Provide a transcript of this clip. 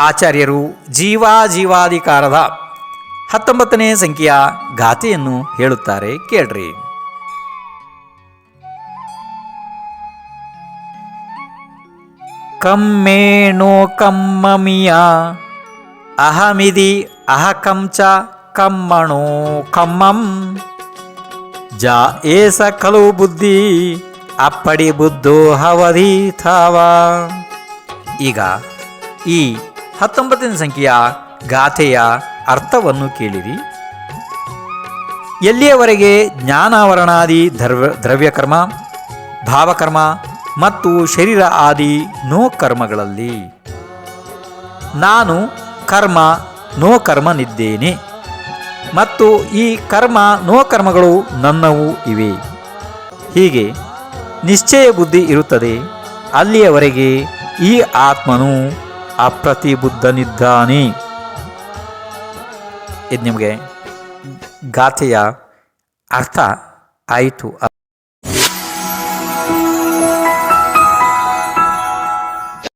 ಆಚಾರ್ಯರು ಜೀವಾಜೀವಾಧಿಕಾರದ ಹತ್ತೊಂಬತ್ತನೇ ಸಂಖ್ಯೆಯ ಗಾಥೆಯನ್ನು ಹೇಳುತ್ತಾರೆ ಕೇಳ್ರಿ. ಕಮ್ಮೇಣೋ ಕಮ್ಮಮಿಯ, ಅಹಮಿದಿ ಅಹಕಂಚ ಕಮ್ಮಣೋ ಕಮ್ಮಂ. ಜಾ ಏಸ ಕಲು ಬುದ್ಧಿ, ಅಪ್ಪಡಿ ಬುದ್ಧೋ ಹವಧಿ ಥಾವ. ಈಗ ಈ ಹತ್ತೊಂಬತ್ತನೇ ಸಂಖ್ಯೆಯ ಗಾಥೆಯ ಅರ್ಥವನ್ನು ಕೇಳಿರಿ. ಎಲ್ಲಿಯವರೆಗೆ ಜ್ಞಾನಾವರಣಾದಿ ದ್ರವ್ಯ, ದ್ರವ್ಯಕರ್ಮ, ಭಾವಕರ್ಮ ಮತ್ತು ಶರೀರ ಆದಿ ನೋ ಕರ್ಮಗಳಲ್ಲಿ ನಾನು ಕರ್ಮ ನೋ ಕರ್ಮನಿದ್ದೇನೆ ಮತ್ತು ಈ ಕರ್ಮ ನೋ ಕರ್ಮಗಳು ನನ್ನವು ಇವೆ. ಹೀಗೆ ನಿಶ್ಚಯ ಬುದ್ಧಿ ಇರುತ್ತದೆ, ಅಲ್ಲಿಯವರೆಗೆ ಈ ಆತ್ಮನು ಅಪ್ರತಿಬುದ್ಧನಿದ್ದಾನೆ. ಇದು ನಿಮಗೆ ಗಾಥೆಯ ಅರ್ಥ ಆಯಿತು.